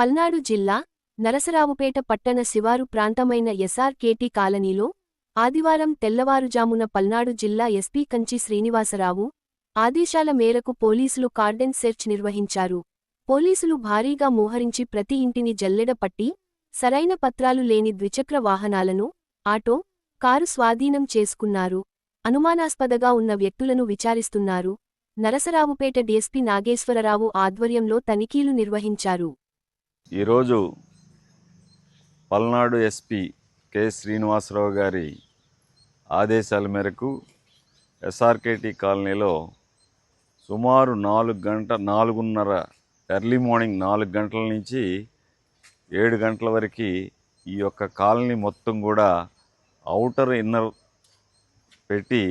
పల్నాడు జిల్లా నరసరావుపేట పట్టణ శివారు ప్రాంతమైన ఎస్ఆర్కేటి కాలనీలో ఆదివారం తెల్లవారుజామున పల్నాడు జిల్లా ఎస్పీ కంచి శ్రీనివాసరావు ఆదేశాల మేరకు పోలీసులు కార్డెన్ సెర్చ్ నిర్వహించారు. పోలీసులు భారీగా మోహరించి ప్రతి ఇంటిని జల్లెడ పట్టి సరైన పత్రాలు లేని ద్విచక్ర వాహనాలను ఆటో కారు స్వాధీనం చేసుకున్నారు. అనుమానాస్పదగా ఉన్న వ్యక్తులను విచారిస్తున్నారు. నరసరావుపేట డీఎస్పీ నాగేశ్వరరావు ఆధ్వర్యంలో తనిఖీలు నిర్వహించారు. ఈరోజు పల్నాడు ఎస్పీ కె శ్రీనివాసరావు గారి ఆదేశాల మేరకు ఎస్ఆర్కేటీ కాలనీలో సుమారు నాలుగు గంట నాలుగున్నర ఎర్లీ మార్నింగ్ నాలుగు గంటల నుంచి ఏడు గంటల వరకు ఈ యొక్క కాలనీ మొత్తం కూడా అవుటర్ ఇన్నర్ పెట్టి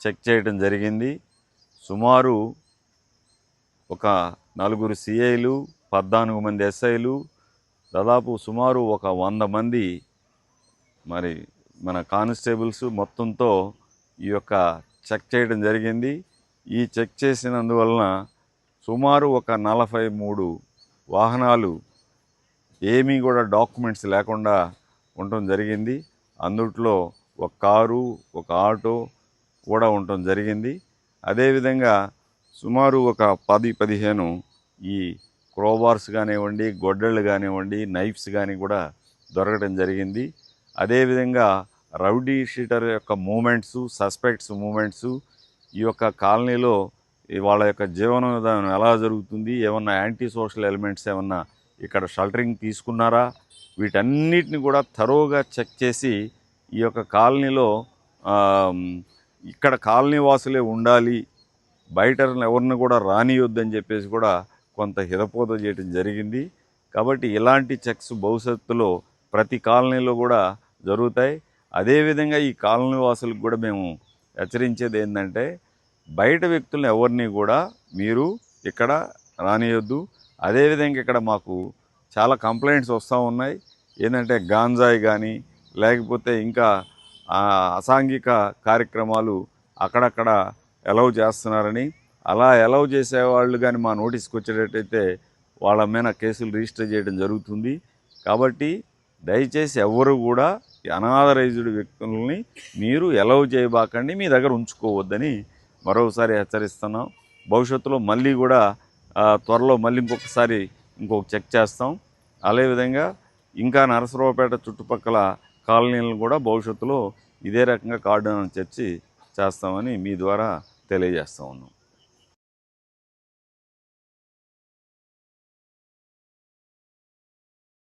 చెక్ చేయడం జరిగింది. సుమారు ఒక నలుగురు సిఐలు పద్నాలుగు మంది ఎస్ఐలు దాదాపు సుమారు ఒక వంద మంది మరి మన కానిస్టేబుల్స్ మొత్తంతో ఈ యొక్క చెక్ చేయడం జరిగింది. ఈ చెక్ చేసినందువలన సుమారు ఒక నలభై మూడు వాహనాలు ఏమీ కూడా డాక్యుమెంట్స్ లేకుండా ఉండటం జరిగింది. అందుట్లో ఒక కారు ఒక ఆటో కూడా ఉండటం జరిగింది. అదేవిధంగా సుమారు ఒక పది పదిహేను ఈ క్రోబార్స్ కానివ్వండి గొడ్డళ్ళు కానివ్వండి నైఫ్స్ కానీ కూడా దొరకడం జరిగింది. అదేవిధంగా రౌడీ షీటర్ యొక్క మూమెంట్స్ సస్పెక్ట్స్ మూమెంట్స్ ఈ యొక్క కాలనీలో వాళ్ళ యొక్క జీవన విధానం ఎలా జరుగుతుంది ఏమన్నా యాంటీ సోషల్ ఎలిమెంట్స్ ఏమన్నా ఇక్కడ షల్టరింగ్ తీసుకున్నారా? వీటన్నిటిని కూడా తరోగా చెక్ చేసి ఈ యొక్క కాలనీలో ఇక్కడ కాలనీ వాసులే ఉండాలి బయట ఎవరిని కూడా రానియొద్దని చెప్పేసి కూడా కొంత హితపోత చేయడం జరిగింది. కాబట్టి ఇలాంటి చెక్స్ భవిష్యత్తులో ప్రతి కాలనీలో కూడా జరుగుతాయి. అదేవిధంగా ఈ కాలనీ వాసులకు కూడా మేము హెచ్చరించేది ఏంటంటే బయట వ్యక్తులను ఎవరిని కూడా మీరు ఇక్కడ రానియొద్దు. అదేవిధంగా ఇక్కడ మాకు చాలా కంప్లైంట్స్ వస్తూ ఉన్నాయి. ఏంటంటే గాంజాయి కానీ లేకపోతే ఇంకా అసాంఘిక కార్యక్రమాలు అక్కడక్కడ ఎలవ్ చేస్తున్నారని అలా అలౌ చేసేవాళ్ళు కానీ మా నోటీస్కి వచ్చేటట్టయితే వాళ్ళ మీద కేసులు రిజిస్టర్ చేయడం జరుగుతుంది. కాబట్టి దయచేసి ఎవరు కూడా అనాథరైజ్డ్ వ్యక్తులని మీరు ఎలవ్ చేయబాకండి మీ దగ్గర ఉంచుకోవద్దని మరోసారి హెచ్చరిస్తున్నాం. భవిష్యత్తులో మళ్ళీ కూడా త్వరలో మళ్ళీ ఇంకొకసారి ఇంకొక చెక్ చేస్తాం. అదేవిధంగా ఇంకా నరసరావుపేట చుట్టుపక్కల కాలనీలను కూడా భవిష్యత్తులో ఇదే రకంగా కార్డు చర్చి చేస్తామని మీ ద్వారా తెలియజేస్తా ఉన్నాం.